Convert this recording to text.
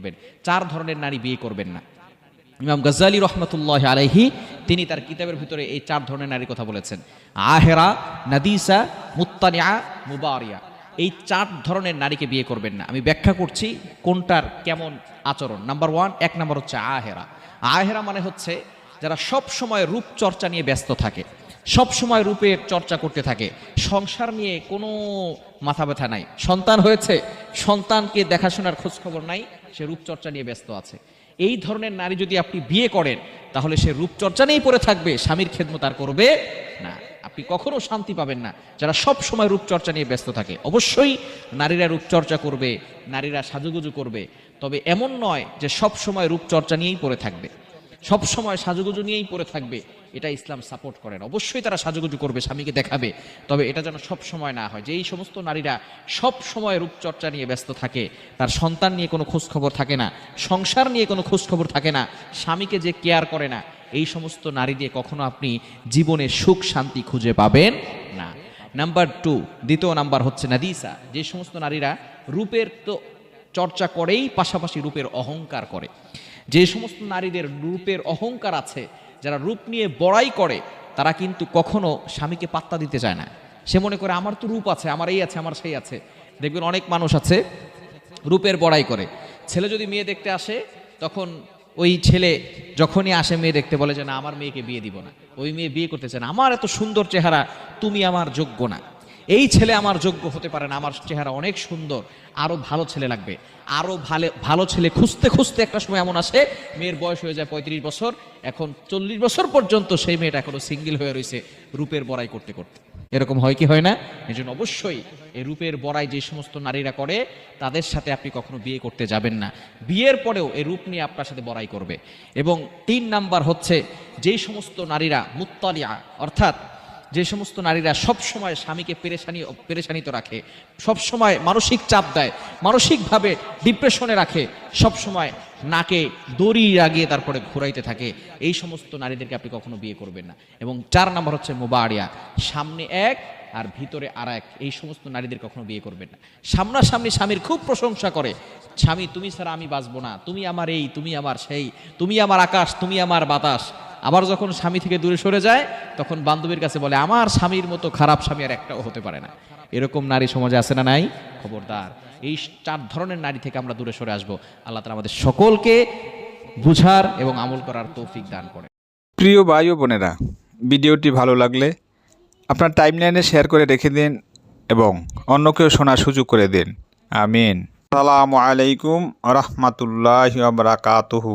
করবেন। চার ধরনের নারী বিয়ে করবেন না। ইমাম গজ্জালি রহমতুল্লাহ আলাইহি, তিনি তার কিতাবের ভিতরে এই চার ধরনের নারীর কথা বলেছেন। আহেরা, নাদিসা, মুত্তানিয়া, মুবারিয়া। এই চার ধরনের নারীকে বিয়ে করবেন না। আমি ব্যাখ্যা করছি কোনটার কেমন আচরণ। নাম্বার ওয়ান, এক নাম্বার হচ্ছে আহেরা। আহেরা মানে হচ্ছে যারা সব সময় রূপ চর্চা নিয়ে ব্যস্ত থাকে। সব সময় রূপের চর্চা করতে থাকে। সংসার নিয়ে কোনো মাথা ব্যথা নাই। সন্তান হয়েছে, সন্তানকে দেখাশোনার খোঁজ খবর নাই, সে রূপচর্চা নিয়ে ব্যস্ত আছে। এই ধরনের নারী যদি আপনি বিয়ে করেন, তাহলে সে রূপচর্চা নিয়েই পড়ে থাকবে, স্বামীর খেদমত আর করবে না। আপনি কখনো শান্তি পাবেন না, যারা সব সময় রূপচর্চা নিয়ে ব্যস্ত থাকে। অবশ্যই নারীরা রূপচর্চা করবে, নারীরা সাজুগুজু করবে, তবে এমন নয় যে সব সময় রূপচর্চা নিয়েই পড়ে থাকবে। সব সময় সাজুগুজু নিয়েই পড়ে থাকবে। এটা ইসলাম সাপোর্ট করে না। অবশ্যই তারা সাজুগুজু করবে, স্বামীকে দেখাবে। তবে এটা যেন সব সময় না হয়। যে এই সমস্ত নারীরা সব সময় রূপচর্চা নিয়ে ব্যস্ত থাকে, তার সন্তান নিয়ে কোনো খোঁজ খবর থাকে না, সংসার নিয়ে কোনো খোঁজ খবর থাকে না, স্বামীকে যে কেয়ার করে না, এই সমস্ত নারী দিয়ে কখনো আপনি জীবনে সুখ, শান্তি খুঁজে পাবেন না। নাম্বার টু দ্বিতীয় নাম্বার হচ্ছে নাদিসা। যে সমস্ত নারীরা রূপের তো চর্চা করেই, পাশাপাশি রূপের অহংকার করে। যে সমস্ত নারীদের রূপের অহংকার আছে, যারা রূপ নিয়ে বড়াই করে, তারা কিন্তু কখনো স্বামীকে পাত্তা দিতে চায় না। সে মনে করে, আমার তো রূপ আছে, আমার এই আছে, আমার সেই আছে। দেখবেন অনেক মানুষ আছে, রূপের বড়াই করে। ছেলে যদি মেয়ে দেখতে আসে, তখন ওই ছেলে যখনই আসে মেয়ে দেখতে, বলে যে, না, আমার মেয়েকে বিয়ে দিব না। ওই মেয়ে বিয়ে করতে চায় না। আমার এত সুন্দর চেহারা, তুমি আমার যোগ্য না। এই ছেলে আমার যোগ্য হতে পারে না, আমার চেহারা অনেক সুন্দর, আরও ভালো ছেলে লাগবে। আরও ভালো ভালো ছেলে খুঁজতে খুঁজতে একটা সময় এমন আসে, মেয়ের বয়স হয়ে যায় পঁয়ত্রিশ বছর, এখন চল্লিশ বছর পর্যন্ত সেই মেয়েটা এখনও সিঙ্গেল হয়ে রয়েছে রূপের বড়াই করতে করতে। এরকম হয় কি হয় না? এই জন্য অবশ্যই এই রূপের বড়াই যে সমস্ত নারীরা করে, তাদের সাথে আপনি কখনো বিয়ে করতে যাবেন না। বিয়ের পরেও এই রূপ নিয়ে আপনার সাথে বড়াই করবে। এবং তিন নাম্বার হচ্ছে, যেই সমস্ত নারীরা মুত্তালিয়া অর্থাৎ যে সমস্ত নারীরা সব সময় স্বামীকে পেরেশানি, পেরেশানিত রাখে, সব সময় মানসিক চাপ দেয়, মানসিকভাবে ডিপ্রেশনে রাখে, সব সময় নাকে দড়ি লাগিয়ে তারপরে ঘুরাইতে থাকে। এই সমস্ত নারীদেরকে আপনি কখনো বিয়ে করবেন না। এবং চার নাম্বার হচ্ছে মোবাড়িয়া সামনে এক আর ভিতরে আর এক এই সমস্ত নারীদের কখনো বিয়ে করবেন না। সামনাসামনি স্বামীর খুব প্রশংসা করে, স্বামী, তুমি ছাড়া আমি বাঁচবো না। তুমি আমার এই, তুমি আমার সেই, তুমি আমার আকাশ, তুমি আমার বাতাস। আবার যখন স্বামী থেকে দূরে সরে যায় তখন বান্ধবীর কাছে বলে, আমার স্বামীর মতো খারাপ স্বামী আর একটাও হতে পারে না। এরকম নারী সমাজে আছে না নাই? খবরদার। এই চার ধরনের নারী থেকে আমরা দূরে সরে আসব। আল্লাহ তালা আমাদের সকলকে বুঝার এবং আমল করার তৌফিক দান করে প্রিয় ভাই ও বোনেরা, ভিডিওটি ভালো লাগলে আপনার টাইমলাইনে শেয়ার করে রেখে দিন এবং অন্যকেও শোনার সুযোগ করে দিন। আমিন। সালামু আলাইকুম রহমতুল্লাহ বারাকাতুহু।